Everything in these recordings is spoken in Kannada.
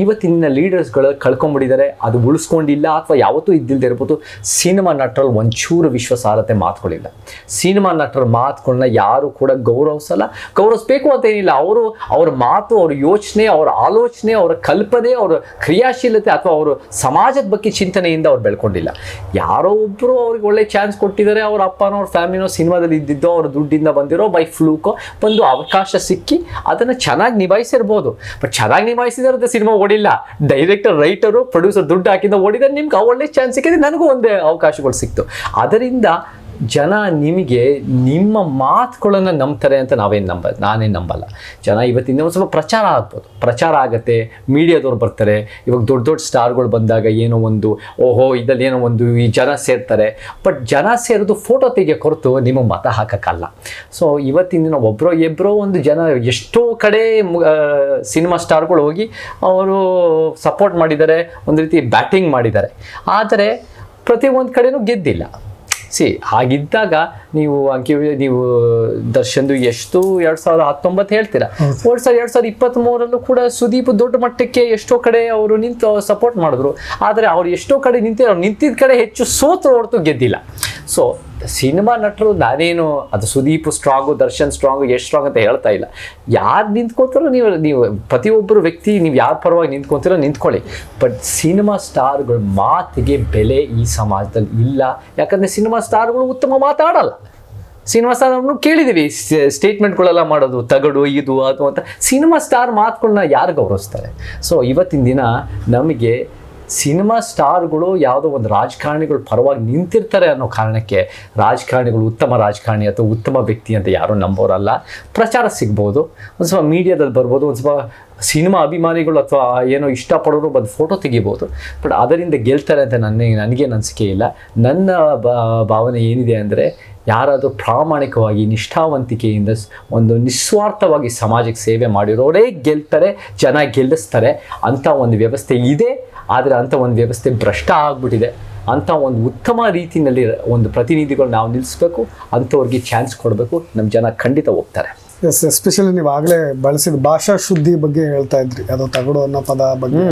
ಇವತ್ತಿನ ಲೀಡರ್ಸ್ಗಳು ಕಳ್ಕೊಂಡ್ಬಿಟ್ಟಿದ್ದಾರೆ ಅದು ಉಳಿಸ್ಕೊಂಡಿಲ್ಲ ಅಥವಾ ಯಾವತ್ತೂ ಇದ್ದಿಲ್ಲದೆ ಇರ್ಬೋದು ಸಿನಿಮಾ ನಟರಲ್ಲಿ ಒಂಚೂರು ವಿಶ್ವಾಸಾರ್ಹತೆ ಮಾತುಗಳಿಲ್ಲ ಸಿನಿಮಾ ನಟರ ಮಾತುಗಳನ್ನ ಯಾರು ಕೂಡ ಗೌರವಿಸಲ್ಲ. ಗೌರವಿಸ್ಬೇಕು ಅಂತ ಏನಿಲ್ಲ, ಅವರು ಅವ್ರ ಮಾತು, ಅವ್ರ ಯೋಚನೆ, ಅವ್ರ ಆಲೋಚನೆ, ಅವರ ಕಲ್ಪನೆ, ಅವರ ಕ್ರಿಯಾಶೀಲತೆ ಅಥವಾ ಅವರು ಸಮಾಜದ ಬಗ್ಗೆ ಚಿಂತನೆಯಿಂದ ಅವ್ರು ಬೆಳ್ಕೊಂಡಿಲ್ಲ. ಯಾರೋ ಒಬ್ಬರು ಅವ್ರಿಗೆ ಒಳ್ಳೆ ಚಾನ್ಸ್ ಕೊಟ್ಟಿದ್ದಾರೆ, ಅವ್ರ ಅಪ್ಪನೋ, ಅವ್ರ ಫ್ಯಾಮಿಲಿನೋ ಸಿನಿಮಾದಲ್ಲಿ ಇದ್ದಿದ್ದೋ, ಅವ್ರ ದುಡ್ಡಿಂದ ಬಂದಿರೋ ಬೈ ಫ್ಲೂಕೋ ಒಂದು ಅವಕಾಶ ಸಿಕ್ಕಿ ಅದನ್ನು ಚೆನ್ನಾಗಿ ನಿಭಾಯಿಸಿರ್ಬೋದು. ಬಟ್ ಚೆನ್ನಾಗಿ ನಿಭಾಯಿಸಿದ್ರೆ ಸಿನಿಮಾ ಓಡಿಲ್ಲ. ಡೈರೆಕ್ಟರ್ ರೈಟರು ಪ್ರೊಡ್ಯೂಸರ್ ದುಡ್ಡು ಹಾಕಿಂದ ಓಡಿದ್ರೆ ನಿಮ್ಗೆ ಒಳ್ಳೆ ಚಾನ್ಸ್ ಸಿಕ್ಕಿದೆ ನನಗೂ ಒಂದೇ ಅವಕಾಶಗಳು ಸಿಕ್ತು. ಅದರಿಂದ ಜನ ನಿಮಗೆ ನಿಮ್ಮ ಮಾತುಗಳನ್ನು ನಂಬ್ತಾರೆ ಅಂತ ನಾವೇನು ನಂಬ, ನಾನೇನು ನಂಬಲ್ಲ. ಜನ ಇವತ್ತಿಂದ ಒಂದು ಸ್ವಲ್ಪ ಪ್ರಚಾರ ಆಗ್ಬೋದು. ಪ್ರಚಾರ ಆಗುತ್ತೆ, ಮೀಡಿಯಾದವ್ರು ಬರ್ತಾರೆ, ಇವಾಗ ದೊಡ್ಡ ದೊಡ್ಡ ಸ್ಟಾರ್ಗಳು ಬಂದಾಗ ಏನೋ ಒಂದು, ಓಹೋ, ಇದರಲ್ಲಿ ಏನೋ ಒಂದು ಈ ಜನ ಸೇರ್ತಾರೆ. ಬಟ್ ಜನ ಸೇರೋದು ಫೋಟೋ ತೆಗೆ ಹೊರತು ನಿಮಗೆ ಮತ ಹಾಕೋಕ್ಕಲ್ಲ. ಸೊ, ಇವತ್ತಿನ ದಿನ ಒಬ್ಬರೋ ಇಬ್ಬರೋ ಒಂದು ಜನ ಎಷ್ಟೋ ಕಡೆ ಸಿನಿಮಾ ಸ್ಟಾರ್ಗಳು ಹೋಗಿ ಅವರು ಸಪೋರ್ಟ್ ಮಾಡಿದ್ದಾರೆ, ಒಂದು ರೀತಿ ಬ್ಯಾಟಿಂಗ್ ಮಾಡಿದ್ದಾರೆ. ಆದರೆ ಪ್ರತಿಯೊಂದು ಕಡೆಯೂ ಗೆದ್ದಿಲ್ಲ. ಸಿ ಹಾಗಿದ್ದಾಗ ನೀವು ಅಂಕಿ ನೀವು ದರ್ಶನ್ದು ಎಷ್ಟು ಎರಡು ಸಾವಿರದ ಹತ್ತೊಂಬತ್ತು ಹೇಳ್ತೀರಾ? ಎರಡು ಸಾವಿರದ ಎರಡು ಸಾವಿರದ ಇಪ್ಪತ್ತ್ಮೂರಲ್ಲೂ ಕೂಡ ಸುದೀಪ್ ದೊಡ್ಡ ಮಟ್ಟಕ್ಕೆ ಎಷ್ಟೋ ಕಡೆ ಅವರು ನಿಂತು ಸಪೋರ್ಟ್ ಮಾಡಿದ್ರು. ಆದರೆ ಅವ್ರು ಎಷ್ಟೋ ಕಡೆ ನಿಂತಿರೋ ಅವ್ರು ನಿಂತಿದ್ದ ಕಡೆ ಹೆಚ್ಚು ಸೋತು ಹೊರತು ಗೆದ್ದಿಲ್ಲ. ಸೊ ಸಿನಿಮಾ ನಟರು ನಾನೇನು, ಅದು ಸುದೀಪ್ ಸ್ಟ್ರಾಂಗು ದರ್ಶನ್ ಸ್ಟ್ರಾಂಗು ಎಷ್ಟು ಸ್ಟ್ರಾಂಗ್ ಅಂತ ಹೇಳ್ತಾ ಇಲ್ಲ. ಯಾರು ನಿಂತ್ಕೊತಾರೋ ನೀವು ನೀವು ಪ್ರತಿಯೊಬ್ಬರು ವ್ಯಕ್ತಿ ನೀವು ಯಾರ ಪರವಾಗಿ ನಿಂತ್ಕೊತೀರೋ ನಿಂತ್ಕೊಳ್ಳಿ. ಬಟ್ ಸಿನಿಮಾ ಸ್ಟಾರ್ಗಳ ಮಾತಿಗೆ ಬೆಲೆ ಈ ಸಮಾಜದಲ್ಲಿ ಇಲ್ಲ. ಯಾಕಂದರೆ ಸಿನಿಮಾ ಸ್ಟಾರ್ಗಳು ಉತ್ತಮ ಮಾತಾಡಲ್ಲ. ಸಿನಿಮಾ ಸ್ಟಾರ್ ಅವ್ರನ್ನೂ ಕೇಳಿದ್ದೀವಿ ಸ್ಟೇಟ್ಮೆಂಟ್ಗಳೆಲ್ಲ ಮಾಡೋದು, ತಗಡು, ಇದು, ಅದು ಅಂತ. ಸಿನಿಮಾ ಸ್ಟಾರ್ ಮಾತುಗಳನ್ನ ಯಾರು ಗೌರವಿಸ್ತಾರೆ? ಸೊ ಇವತ್ತಿನ ದಿನ ನಮಗೆ ಸಿನಿಮಾ ಸ್ಟಾರ್ಗಳು ಯಾವುದೋ ಒಂದು ರಾಜಕಾರಣಿಗಳು ಪರವಾಗಿ ನಿಂತಿರ್ತಾರೆ ಅನ್ನೋ ಕಾರಣಕ್ಕೆ ರಾಜಕಾರಣಿಗಳು ಉತ್ತಮ ರಾಜಕಾರಣಿ ಅಥವಾ ಉತ್ತಮ ವ್ಯಕ್ತಿ ಅಂತ ಯಾರೂ ನಂಬೋರಲ್ಲ. ಪ್ರಚಾರ ಸಿಗ್ಬೋದು. ಒಂದು ಸ್ವಲ್ಪ ಮೀಡಿಯಾದಲ್ಲಿ ಬರ್ಬೋದು, ಒಂದು ಸ್ವಲ್ಪ ಸಿನಿಮಾ ಅಭಿಮಾನಿಗಳು ಅಥವಾ ಏನೋ ಇಷ್ಟಪಡೋರು ಬಂದು ಫೋಟೋ ತೆಗಿಬೋದು. ಬಟ್ ಅದರಿಂದ ಗೆಲ್ತಾರೆ ಅಂತ ನನಗೆ ನನಗೇನು ಅನಿಸಿಕೆ ಇಲ್ಲ. ನನ್ನ ಭಾವನೆ ಏನಿದೆ ಅಂದರೆ ಯಾರಾದರೂ ಪ್ರಾಮಾಣಿಕವಾಗಿ ನಿಷ್ಠಾವಂತಿಕೆಯಿಂದ ಒಂದು ನಿಸ್ವಾರ್ಥವಾಗಿ ಸಮಾಜಕ್ಕೆ ಸೇವೆ ಮಾಡಿರೋರೇ ಗೆಲ್ತಾರೆ, ಜನ ಗೆಲ್ಲಿಸ್ತಾರೆ ಅಂಥ ಒಂದು ವ್ಯವಸ್ಥೆ ಇದೆ. ಆದರೆ ಅಂಥ ಒಂದು ವ್ಯವಸ್ಥೆ ಭ್ರಷ್ಟ ಆಗಿಬಿಟ್ಟಿದೆ. ಅಂಥ ಒಂದು ಉತ್ತಮ ರೀತಿಯಲ್ಲಿ ಒಂದು ಪ್ರತಿನಿಧಿಗಳು ನಾವು ನಿಲ್ಲಿಸ್ಬೇಕು ಅಂಥವ್ರಿಗೆ ಚಾನ್ಸ್ ಕೊಡಬೇಕು. ನಮ್ಮ ಜನ ಖಂಡಿತ ಹೋಗ್ತಾರೆ. ಎಸ್ ಎಸ್ಪೆಷಲಿ ನೀವು ಆಗಲೇ ಬಳಸಿದ ಭಾಷಾ ಶುದ್ಧಿ ಬಗ್ಗೆ ಹೇಳ್ತಾ ಇದ್ರಿ. ಅದು ತಗಡು ಅನ್ನೋ ಪದ ಬಗ್ಗೆ.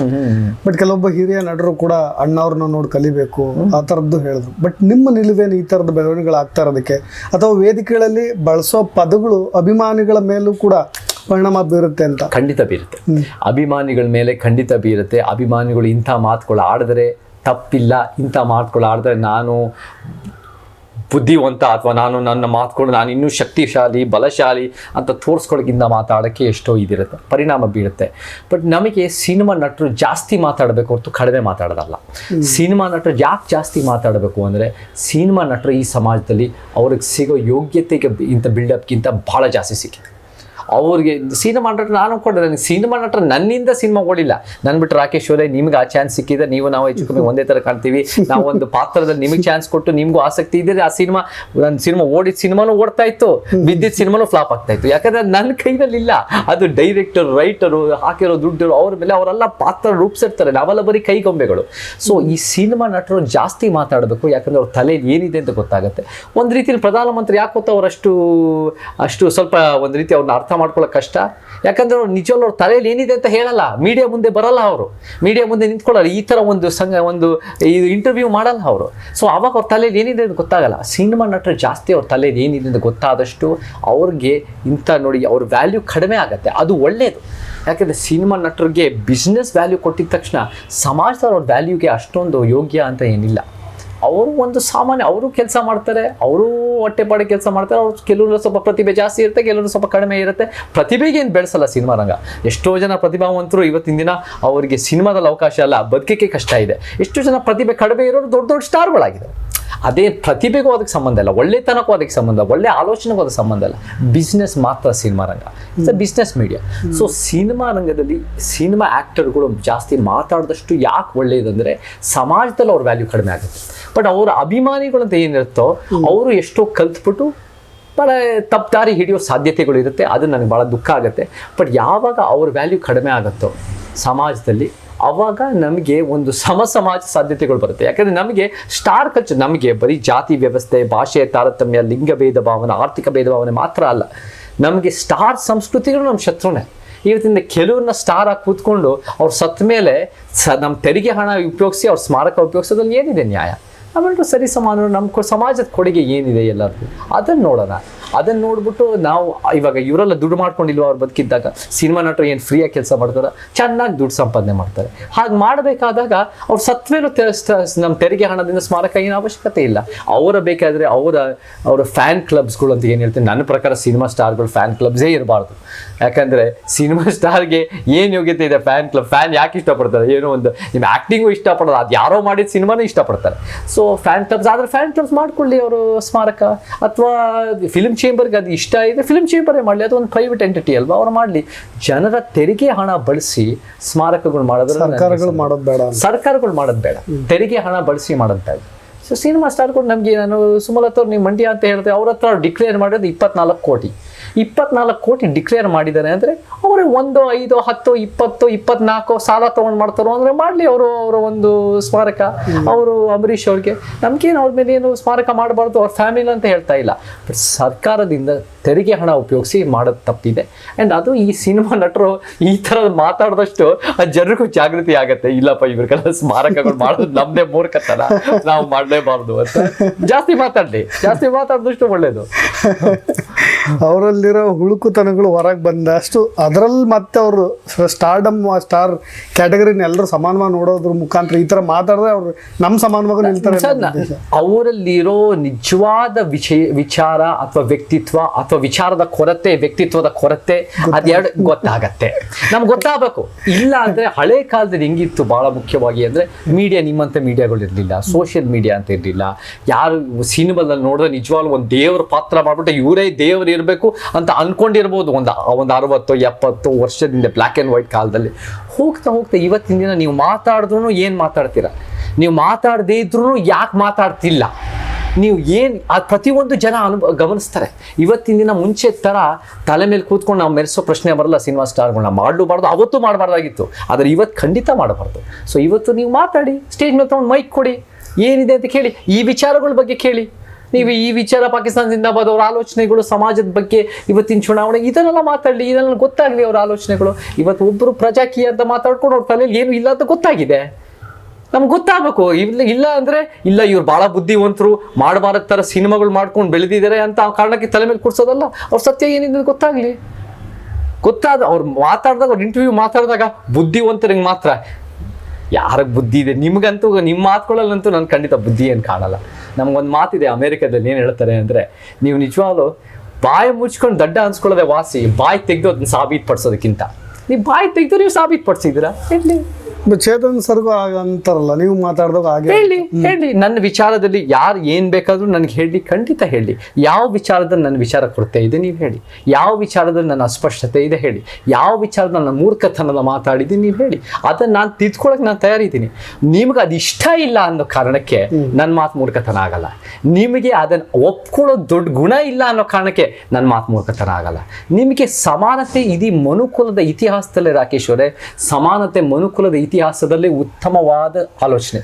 ಬಟ್ ಕೆಲವೊಬ್ಬ ಹಿರಿಯ ನಟರು ಕೂಡ ಅಣ್ಣವ್ರನ್ನ ನೋಡಿ ಕಲಿಬೇಕು ಆ ಥರದ್ದು ಹೇಳಿದ್ರು. ಬಟ್ ನಿಮ್ಮ ನಿಲುವೇನು ಈ ಥರದ ಬೆಳವಣಿಗೆಗಳು ಆಗ್ತಾ ಇರೋದಕ್ಕೆ? ಅಥವಾ ವೇದಿಕೆಗಳಲ್ಲಿ ಬಳಸೋ ಪದಗಳು ಅಭಿಮಾನಿಗಳ ಮೇಲೂ ಕೂಡ ಪರಿಣಾಮ ಬೀರುತ್ತೆ ಅಂತ. ಖಂಡಿತ ಬೀರುತ್ತೆ. ಅಭಿಮಾನಿಗಳ ಮೇಲೆ ಖಂಡಿತ ಬೀರುತ್ತೆ. ಅಭಿಮಾನಿಗಳು ಇಂಥ ಮಾತುಗಳು ಆಡಿದ್ರೆ ತಪ್ಪಿಲ್ಲ. ಇಂಥ ಮಾತುಗಳು ಆಡಿದ್ರೆ ನಾನು ಬುದ್ಧಿವಂತ ಅಥವಾ ನಾನು ನನ್ನ ಮಾತುಗಳು ನಾನು ಇನ್ನೂ ಶಕ್ತಿಶಾಲಿ ಬಲಶಾಲಿ ಅಂತ ತೋರಿಸ್ಕೊಳಗಿಂದ ಮಾತಾಡೋಕ್ಕೆ ಎಷ್ಟೋ ಇದಿರುತ್ತೆ. ಪರಿಣಾಮ ಬೀಳುತ್ತೆ ಬಟ್ ನಮಗೆ ಸಿನಿಮಾ ನಟರು ಜಾಸ್ತಿ ಮಾತಾಡಬೇಕು ಹೊರತು ಕಡಿಮೆ ಮಾತಾಡೋದಲ್ಲ. ಸಿನಿಮಾ ನಟರು ಯಾಕೆ ಜಾಸ್ತಿ ಮಾತಾಡಬೇಕು ಅಂದರೆ ಸಿನಿಮಾ ನಟರು ಈ ಸಮಾಜದಲ್ಲಿ ಅವ್ರಿಗೆ ಸಿಗೋ ಯೋಗ್ಯತೆಗೆ ಇಂಥ ಬಿಲ್ಡಪ್ಗಿಂತ ಭಾಳ ಜಾಸ್ತಿ ಸಿಕ್ಕಿದೆ. ಅವ್ರಿಗೆ ಸಿನಿಮಾ ನಟ ನಾನು ಕೊಡೋದು ನನಗೆ ಸಿನಿಮಾ ನಟರು ನನ್ನಿಂದ ಸಿನಿಮಾ ಓಡಿಲ್ಲ. ನನ್ನ ಬಿಟ್ಟು ರಾಕೇಶ್ ಅವರೇ, ನಿಮ್ಗೆ ಆ ಚಾನ್ಸ್ ಸಿಕ್ಕಿದ್ರೆ ನೀವು ನಾವು ಹೆಚ್ಚು ಕಮ್ಮಿ ಒಂದೇ ಥರ ಕಾಣ್ತೀವಿ. ನಾವು ಒಂದು ಪಾತ್ರದಲ್ಲಿ ನಿಮಗೆ ಚಾನ್ಸ್ ಕೊಟ್ಟು ನಿಮಗೂ ಆಸಕ್ತಿ ಇದ್ದರೆ ಆ ಸಿನಿಮಾ ನನ್ನ ಸಿನಿಮಾ ಓಡಿದ ಸಿನಿಮಾನು ಓಡ್ತಾ ಇತ್ತು. ಬಿದ್ದಿದ್ದ ಸಿನಿಮಾನು ಫ್ಲಾಪ್ ಆಗ್ತಾ ಇತ್ತು. ಯಾಕಂದ್ರೆ ನನ್ನ ಕೈನಲ್ಲಿ ಇಲ್ಲ ಅದು ಡೈರೆಕ್ಟರ್ ರೈಟರು ಹಾಕಿರೋ ದುಡ್ಡು, ಅವ್ರ ಮೇಲೆ ಅವರೆಲ್ಲ ಪಾತ್ರ ರೂಪಿಸಿರ್ತಾರೆ. ನಾವೆಲ್ಲ ಬರೀ ಕೈಗೊಂಬೆಗಳು ಸೊ ಈ ಸಿನಿಮಾ ನಟರು ಜಾಸ್ತಿ ಮಾತಾಡಬೇಕು. ಯಾಕಂದ್ರೆ ಅವ್ರ ತಲೆಯಲ್ಲಿ ಏನಿದೆ ಅಂತ ಗೊತ್ತಾಗುತ್ತೆ. ಒಂದು ರೀತಿಯಲ್ಲಿ ಪ್ರಧಾನಮಂತ್ರಿ ಯಾಕೆ ಗೊತ್ತಾ ಅವರಷ್ಟು ಅಷ್ಟು ಸ್ವಲ್ಪ ಒಂದು ರೀತಿ ಅವ್ರನ್ನ ಅರ್ಥ ಮಾಡ್ಕೊಳ್ಳೋಕೆ ಕಷ್ಟ. ಯಾಕಂದ್ರೆ ಅವ್ರು ನಿಜವಲ್ಲ ಅವ್ರ ತಲೆಯಲ್ಲಿ ಏನಿದೆ ಅಂತ ಹೇಳಲ್ಲ. ಮೀಡಿಯಾ ಮುಂದೆ ಬರಲ್ಲ ಅವರು. ಮೀಡಿಯಾ ಮುಂದೆ ನಿಂತ್ಕೊಳ್ಳಲ್ಲ. ಈ ಥರ ಒಂದು ಸಂಘ, ಒಂದು ಇದು ಇಂಟರ್ವ್ಯೂ ಮಾಡಲ್ಲ ಅವರು. ಸೊ ಅವಾಗ ಅವ್ರ ತಲೆಯಲ್ಲಿ ಏನಿದೆ ಅಂತ ಗೊತ್ತಾಗಲ್ಲ. ಸಿನಿಮಾ ನಟರು ಜಾಸ್ತಿ ಅವ್ರ ತಲೆಯಲ್ಲಿ ಏನಿದೆ ಅಂತ ಗೊತ್ತಾದಷ್ಟು ಅವ್ರಿಗೆ ಇಂಥ ನೋಡಿ ಅವ್ರ ವ್ಯಾಲ್ಯೂ ಕಡಿಮೆ ಆಗುತ್ತೆ. ಅದು ಒಳ್ಳೆಯದು ಯಾಕಂದರೆ ಸಿನಿಮಾ ನಟರಿಗೆ ಬಿಸ್ನೆಸ್ ವ್ಯಾಲ್ಯೂ ಕೊಟ್ಟಿದ ತಕ್ಷಣ ಸಮಾಜದವ್ರ ವ್ಯಾಲ್ಯೂಗೆ ಅಷ್ಟೊಂದು ಯೋಗ್ಯ ಅಂತ ಏನಿಲ್ಲ. ಅವರು ಒಂದು ಸಾಮಾನ್ಯ, ಅವರು ಕೆಲಸ ಮಾಡ್ತಾರೆ, ಅವರು ಹೊಟ್ಟೆಪಾಡಿ ಕೆಲಸ ಮಾಡ್ತಾರೆ, ಅವ್ರು ಕೆಲವರು ಸ್ವಲ್ಪ ಪ್ರತಿಭೆ ಜಾಸ್ತಿ ಇರುತ್ತೆ ಕೆಲವರು ಸ್ವಲ್ಪ ಕಡಿಮೆ ಇರುತ್ತೆ. ಪ್ರತಿಭೆಗೆ ಏನು ಬೆಳೆಸಲ್ಲ ಸಿನಿಮಾ ರಂಗ. ಎಷ್ಟೋ ಜನ ಪ್ರತಿಭಾವಂತರು ಇವತ್ತಿನ ದಿನ ಅವರಿಗೆ ಸಿನಿಮಾದಲ್ಲಿ ಅವಕಾಶ ಅಲ್ಲ ಬದುಕಕ್ಕೆ ಕಷ್ಟ ಇದೆ. ಎಷ್ಟೋ ಜನ ಪ್ರತಿಭೆ ಕಡಿಮೆ ಇರೋರು ದೊಡ್ಡ ದೊಡ್ಡ ಸ್ಟಾರ್ಗಳಾಗಿದೆ ಅದೇ ಪ್ರತಿಭೆಗೂ ಅದಕ್ಕೆ ಸಂಬಂಧ ಇಲ್ಲ, ಒಳ್ಳೆತನಕ್ಕೂ ಅದಕ್ಕೆ ಸಂಬಂಧ ಒಳ್ಳೆ ಆಲೋಚನೆಗೂ ಅದಕ್ಕೆ ಸಂಬಂಧ ಇಲ್ಲ. ಬಿಸ್ನೆಸ್ ಮಾತ್ರ cinema Ranga. It's a business media so cinema ರಂಗದಲ್ಲಿ ಸಿನಿಮಾ ಆ್ಯಕ್ಟರ್ಗಳು ಜಾಸ್ತಿ ಮಾತಾಡಿದಷ್ಟು ಯಾಕೆ ಒಳ್ಳೆಯದಂದರೆ ಸಮಾಜದಲ್ಲಿ ಅವ್ರ ವ್ಯಾಲ್ಯೂ ಕಡಿಮೆ ಆಗುತ್ತೆ. ಬಟ್ ಅವರ ಅಭಿಮಾನಿಗಳು ಅಂತ ಏನಿರುತ್ತೋ ಅವರು ಎಷ್ಟೋ ಕಲ್ತ್ಬಿಟ್ಟು ಭಾಳ ತಪ್ಪು ದಾರಿ ಹಿಡಿಯೋ ಸಾಧ್ಯತೆಗಳು ಇರುತ್ತೆ. ಅದು ನನಗೆ ಭಾಳ ದುಃಖ ಆಗುತ್ತೆ. ಬಟ್ ಯಾವಾಗ ಅವ್ರ ವ್ಯಾಲ್ಯೂ ಕಡಿಮೆ ಆಗುತ್ತೋ ಸಮಾಜದಲ್ಲಿ ಅವಾಗ ನಮಗೆ ಒಂದು ಸಮ ಸಮಾಜ ಸಾಧ್ಯತೆಗಳು ಬರುತ್ತೆ. ಯಾಕಂದರೆ ನಮಗೆ ಸ್ಟಾರ್ ಕಲ್ಚರ್ ನಮಗೆ ಬರೀ ಜಾತಿ ವ್ಯವಸ್ಥೆ ಭಾಷೆ ತಾರತಮ್ಯ ಲಿಂಗ ಭೇದ ಭಾವನೆ ಆರ್ಥಿಕ ಭೇದ ಭಾವನೆ ಮಾತ್ರ ಅಲ್ಲ. ನಮಗೆ ಸ್ಟಾರ್ ಸಂಸ್ಕೃತಿಗಳು ನಮ್ಮ ಶತ್ರುನೇ. ಇವತ್ತಿಂದ ಕೆಲವ್ರನ್ನ ಸ್ಟಾರ್ ಆಗಿ ಕೂತ್ಕೊಂಡು ಅವ್ರು ಸತ್ತ ಮೇಲೆ ಸ ನಮ್ಮ ತೆರಿಗೆ ಹಣ ಉಪಯೋಗಿಸಿ ಅವ್ರ ಸ್ಮಾರಕ ಉಪಯೋಗಿಸೋದ್ರಲ್ಲಿ ಏನಿದೆ ನ್ಯಾಯ? ಆಮೇಲೆ ಸರಿ ಸಮಾನ ನಮ್ಮ ಸಮಾಜದ ಕೊಡುಗೆ ಏನಿದೆ ಎಲ್ಲರಿಗೂ? ಅದನ್ನು ನೋಡೋಣ. ಅದನ್ನು ನೋಡ್ಬಿಟ್ಟು ನಾವು ಇವಾಗ ಇವರೆಲ್ಲ ದುಡ್ಡು ಮಾಡ್ಕೊಂಡಿಲ್ವ ಅವ್ರು ಬದುಕಿದ್ದಾಗ? ಸಿನಿಮಾ ನಟರು ಏನು ಫ್ರೀಯಾಗಿ ಕೆಲಸ ಮಾಡ್ತಾರೆ? ಚೆನ್ನಾಗಿ ದುಡ್ಡು ಸಂಪಾದನೆ ಮಾಡ್ತಾರೆ. ಹಾಗೆ ಮಾಡಬೇಕಾದಾಗ ಅವ್ರು ಸತ್ವೇನು ನಮ್ಮ ತೆರಿಗೆ ಹಣದಿಂದ ಸ್ಮಾರಕ ಏನು ಅವಶ್ಯಕತೆ ಇಲ್ಲ. ಅವರ ಬೇಕಾದರೆ ಅವರ ಅವರ ಫ್ಯಾನ್ ಕ್ಲಬ್ಸ್ಗಳು ಅಂತ ಏನು ಹೇಳ್ತೀನಿ, ನನ್ನ ಪ್ರಕಾರ ಸಿನಿಮಾ ಸ್ಟಾರ್ಗಳು ಫ್ಯಾನ್ ಕ್ಲಬ್ಸೇ ಇರಬಾರ್ದು. ಯಾಕಂದರೆ ಸಿನಿಮಾ ಸ್ಟಾರ್ಗೆ ಏನು ಯೋಗ್ಯತೆ ಇದೆ ಫ್ಯಾನ್ ಕ್ಲಬ್ ಫ್ಯಾನ್ ಯಾಕೆ ಇಷ್ಟಪಡ್ತಾರೆ? ಏನೋ ಒಂದು ನಿಮ್ಮ ಆ್ಯಕ್ಟಿಂಗು ಇಷ್ಟಪಡೋದು. ಅದು ಯಾರೋ ಮಾಡಿದ ಸಿನಿಮಾನೂ ಇಷ್ಟಪಡ್ತಾರೆ. ಸೊ ಫ್ಯಾನ್ ಕ್ಲಬ್ಸ್ ಆದರೆ ಫ್ಯಾನ್ ಕ್ಲಬ್ಸ್ ಮಾಡ್ಕೊಳ್ಳಿ ಅವರು ಸ್ಮಾರಕ. ಅಥವಾ ಫಿಲ್ಮ್ ಚೇಂಬರ್ಗೆ ಅದು ಇಷ್ಟ ಇದೆ ಫಿಲ್ಮ್ ಚೇಂಬರೇ ಮಾಡಲಿ ಅದು ಒಂದು ಪ್ರೈವೇಟ್ ಎಂಟಿಟಿ ಅಲ್ವಾ ಅವ್ರು ಮಾಡಲಿ. ಜನರ ತೆರಿಗೆ ಹಣ ಬಳಸಿ ಸ್ಮಾರಕಗಳು ಮಾಡೋದು ಸರ್ಕಾರಗಳು ಮಾಡೋದು ಬೇಡ. ಸರ್ಕಾರಗಳು ಮಾಡೋದು ಬೇಡ. ತೆರಿಗೆ ಹಣ ಬಳಸಿ ಮಾಡೋದು ಬೇಡ. ಸೊ ಸಿನಿಮಾ ಸ್ಟಾರ್ಗಳು ನಮಗೆ ನಾನು ಸುಮಲತ್ತವ್ರು ನೀವು ಮಂಡ್ಯ ಅಂತ ಹೇಳ್ತೇವೆ ಅವ್ರ ಹತ್ರ ಡಿಕ್ಲೇರ್ ಮಾಡೋದು ಇಪ್ಪತ್ನಾಲ್ಕು ಕೋಟಿ. ಇಪ್ಪತ್ನಾಲ್ಕು ಕೋಟಿ ಡಿಕ್ಲೇರ್ ಮಾಡಿದ್ದಾರೆ ಅಂದರೆ ಅವರು ಒಂದು ಐದು ಹತ್ತು ಇಪ್ಪತ್ತು ಇಪ್ಪತ್ನಾಲ್ಕು ಸಾಲ ತೊಗೊಂಡು ಮಾಡ್ತಾರೋ ಅಂದರೆ ಮಾಡಲಿ ಅವರು ಅವರ ಒಂದು ಸ್ಮಾರಕ. ಅವರು ಅಂಬರೀಷ್ ಅವ್ರಿಗೆ. ನಮ್ಗೇನು ಅವ್ರ ಮೇಲೆ ಏನು ಸ್ಮಾರಕ ಮಾಡಬಾರ್ದು ಅವ್ರ ಫ್ಯಾಮಿಲಿ ಅಂತ ಹೇಳ್ತಾ ಇಲ್ಲ. ಬಟ್ ಸರ್ಕಾರದಿಂದ ತೆರಿಗೆ ಹಣ ಉಪಯೋಗಿಸಿ ಮಾಡೋದು ತಪ್ಪಿದೆ. ಆ್ಯಂಡ್ ಅದು ಈ ಸಿನಿಮಾ ನಟರು ಈ ಥರ ಮಾತಾಡಿದಷ್ಟು ಆ ಜನರಿಗೂ ಜಾಗೃತಿ ಆಗುತ್ತೆ. ಇಲ್ಲಪ್ಪ ಇವ್ರಿಗೆಲ್ಲ ಸ್ಮಾರಕಗಳು ಮಾಡೋದು ನಮ್ಮದೇ ಮೂರ್ಖತನ. ನಾವು ಮಾಡಲೇಬಾರ್ದು ಅಂತ. ಜಾಸ್ತಿ ಮಾತಾಡಲಿ. ಜಾಸ್ತಿ ಮಾತಾಡಿದಷ್ಟು ಒಳ್ಳೇದು. ಅವರಲ್ಲಿರೋ ಹುಳುಕುತನಗಳು ಹೊರಗೆ ಬಂದಷ್ಟು ಅದರಲ್ಲಿ ಮತ್ತೆ ಅವರು ಸ್ಟಾರ್ಡಮ್ ಸ್ಟಾರ್ ಕ್ಯಾಟಗರಿನ ಎಲ್ಲರೂ ಸಮಾನವಾಗಿ ನೋಡೋದ್ರ ಮುಖಾಂತರ ಈ ಥರ ಮಾತಾಡಿದ್ರೆ ಅವರು ನಮ್ಮ ಸಮಾನವಾಗಿ ನಿಲ್ತಾರೆ ಅವರಲ್ಲಿರೋ ನಿಜವಾದ ವಿಷಯ ವಿಚಾರ ಅಥವಾ ವ್ಯಕ್ತಿತ್ವ ಅಥವಾ ವಿಚಾರದ ಕೊರತೆ ವ್ಯಕ್ತಿತ್ವದ ಕೊರತೆ ಅದೆರಡು ಗೊತ್ತಾಗತ್ತೆ. ನಮ್ಗೆ ಗೊತ್ತಾಗಬೇಕು. ಇಲ್ಲ ಅಂದ್ರೆ ಹಳೆ ಕಾಲದಲ್ಲಿ ಹೆಂಗಿತ್ತು ಬಹಳ ಮುಖ್ಯವಾಗಿ ಅಂದ್ರೆ ಮೀಡಿಯಾ ನಿಮ್ಮಂಥ ಮೀಡಿಯಾಗಳು ಇರಲಿಲ್ಲ. ಸೋಷಿಯಲ್ ಮೀಡಿಯಾ ಅಂತ ಇರಲಿಲ್ಲ. ಯಾರು ಸಿನಿಮಾದಲ್ಲಿ ನೋಡಿದ್ರೆ ನಿಜವಾಗ್ಲೂ ಒಂದು ದೇವರ ಪಾತ್ರ ಮಾಡ್ಬಿಟ್ಟು ಇವರೇ ದೇವರು ಇರಬೇಕು. ಅಂತ ಅಂದ್ಕೊಂಡಿರ್ಬೋದು ಒಂದು ಒಂದು ಅರವತ್ತು, ಎಪ್ಪತ್ತು ವರ್ಷದಿಂದ ಬ್ಲ್ಯಾಕ್ ಆ್ಯಂಡ್ ವೈಟ್ ಕಾಲದಲ್ಲಿ. ಹೋಗ್ತಾ ಹೋಗ್ತಾ ಇವತ್ತಿನ ದಿನ ನೀವು ಮಾತಾಡಿದ್ರು ಏನು ಮಾತಾಡ್ತೀರಾ? ನೀವು ಮಾತಾಡದೇ ಇದ್ರೂ ಯಾಕೆ ಮಾತಾಡ್ತಿಲ್ಲ? ನೀವು ಏನು ಅದು ಪ್ರತಿಯೊಂದು ಜನ ಅನು, ಗಮನಿಸ್ತಾರೆ. ಇವತ್ತಿನ ದಿನ ಮುಂಚೆ ಥರ ತಲೆ ಮೇಲೆ ಕೂತ್ಕೊಂಡು ನಾವು ಮೆರೆಸೋ ಪ್ರಶ್ನೆ ಬರಲ್ಲ, ಸಿನಿಮಾ ಸ್ಟಾರ್ಗಳನ್ನ ಮಾಡಲೂಬಾರ್ದು, ಅವತ್ತು ಮಾಡಬಾರ್ದಾಗಿತ್ತು. ಆದರೆ ಇವತ್ತು ಖಂಡಿತ ಮಾಡಬಾರ್ದು. ಸೊ ಇವತ್ತು ನೀವು ಮಾತಾಡಿ ಸ್ಟೇಜ್ ಮೇಲೆ ತೊಗೊಂಡು ಮೈಕ್ ಕೊಡಿ. ಏನಿದೆ ಅಂತ ಕೇಳಿ. ಈ ವಿಚಾರಗಳ ಬಗ್ಗೆ ಕೇಳಿ. ನೀವು ಈ ವಿಚಾರ ಪಾಕಿಸ್ತಾನ ಜಿಂದಾಬಾದ್ ಅವ್ರ ಆಲೋಚನೆಗಳು, ಸಮಾಜದ ಬಗ್ಗೆ ಇವತ್ತಿನ ಚುನಾವಣೆ, ಇದನ್ನೆಲ್ಲ ಮಾತಾಡಲಿ, ಇದನ್ನೆಲ್ಲ ಗೊತ್ತಾಗಲಿ ಅವ್ರ ಆಲೋಚನೆಗಳು. ಇವತ್ತು ಒಬ್ಬರು ಪ್ರಜಾಕೀಯ ಅಂತ ಮಾತಾಡ್ಕೊಂಡು ಅವ್ರ ತಲೆಯಲ್ಲಿ ಏನು ಇಲ್ಲ ಅಂತ ಗೊತ್ತಾಗಿದೆ. ನಮ್ಗೆ ಗೊತ್ತಾಗಬೇಕು. ಇಲ್ಲ ಇಲ್ಲ ಅಂದ್ರೆ, ಇಲ್ಲ, ಇವ್ರು ಬಹಳ ಬುದ್ಧಿವಂತರು, ಮಾಡಬಾರದ ಥರ ಸಿನಿಮಾಗಳು ಮಾಡ್ಕೊಂಡು ಬೆಳೆದಿದ್ದಾರೆ ಅಂತ ಆ ಕಾರಣಕ್ಕೆ ತಲೆ ಮೇಲೆ ಕೂರ್ಸೋದಲ್ಲ ಅವ್ರ ಸತ್ಯ ಏನಿದೆ ಗೊತ್ತಾಗ್ಲಿ. ಗೊತ್ತಾದ, ಅವ್ರು ಮಾತಾಡಿದಾಗ, ಅವ್ರು ಇಂಟರ್ವ್ಯೂ ಮಾತಾಡಿದಾಗ ಬುದ್ಧಿವಂತರಿಗೆ ಮಾತ್ರ. ಯಾರಿಗೆ ಬುದ್ಧಿ ಇದೆ? ನಿಮ್ಗಂತೂ ನಿಮ್ಮ ಮಾತುಗಳಲ್ಲಂತೂ ನಾನು ಖಂಡಿತ ಬುದ್ಧಿ ಏನು ಕಾಣಲ್ಲ. ನಮ್ಗೊಂದು ಮಾತಿದೆ ಅಮೇರಿಕಾದಲ್ಲಿ ಏನು ಹೇಳ್ತಾರೆ ಅಂದರೆ, ನೀವು ನಿಜವಾಗ್ಲೂ ಬಾಯಿ ಮುಚ್ಕೊಂಡು ದಡ್ಡ ಅನ್ಸ್ಕೊಳ್ಳೋದೇ ವಾಸಿ, ಬಾಯಿ ತೆಗೆದು ಅದನ್ನ ಸಾಬೀತುಪಡಿಸೋದಕ್ಕಿಂತ. ನೀವು ಬಾಯಿ ತೆಗೆದು ನೀವು ಸಾಬೀತುಪಡಿಸಿದ್ದೀರಾ? ಇರಲಿ. ಬಟ್ ಚೇತನ್ ಸರ್ಗೂ ಅಂತಾರಲ್ಲ ನೀವು ಮಾತಾಡಿದಾಗ ಹಾಗೆ ಹೇಳಿ ಹೇಳಿ. ನನ್ನ ವಿಚಾರದಲ್ಲಿ ಯಾರು ಏನ್ ಬೇಕಾದ್ರೂ ನನಗೆ ಹೇಳಿ ಖಂಡಿತ ಹೇಳಿ. ಯಾವ ವಿಚಾರದಲ್ಲಿ ನನ್ನ ವಿಚಾರ ಕೊರತೆ ಇದೆ ನೀವು ಹೇಳಿ. ಯಾವ ವಿಚಾರದಲ್ಲಿ ನನ್ನ ಅಸ್ಪಷ್ಟತೆ ಇದೆ ಹೇಳಿ. ಯಾವ ವಿಚಾರದ ನನ್ನ ಮೂರ್ಖತನದ ಮಾತಾಡಿದ್ದೀನಿ ನೀವು ಹೇಳಿ. ಅದನ್ನ ನಾನು ತಿದ್ಕೊಳಕ್ ನಾನು ತಯಾರಿದ್ದೀನಿ. ನಿಮ್ಗೆ ಅದು ಇಷ್ಟ ಇಲ್ಲ ಅನ್ನೋ ಕಾರಣಕ್ಕೆ ನನ್ನ ಮಾತು ಮೂರ್ಖತನ ಆಗಲ್ಲ. ನಿಮಗೆ ಅದನ್ನ ಒಪ್ಕೊಳ್ಳೋ ದೊಡ್ಡ ಗುಣ ಇಲ್ಲ ಅನ್ನೋ ಕಾರಣಕ್ಕೆ ನನ್ನ ಮಾತು ಮೂರ್ಖತನ ಆಗಲ್ಲ. ನಿಮಗೆ ಸಮಾನತೆ ಇದೀ ಮನುಕುಲದ ಇತಿಹಾಸದಲ್ಲೇ ರಾಕೇಶ್ವರೇ ಸಮಾನತೆ ಮನುಕುಲದ ಇತಿಹಾಸದಲ್ಲಿ ಉತ್ತಮವಾದ ಆಲೋಚನೆ.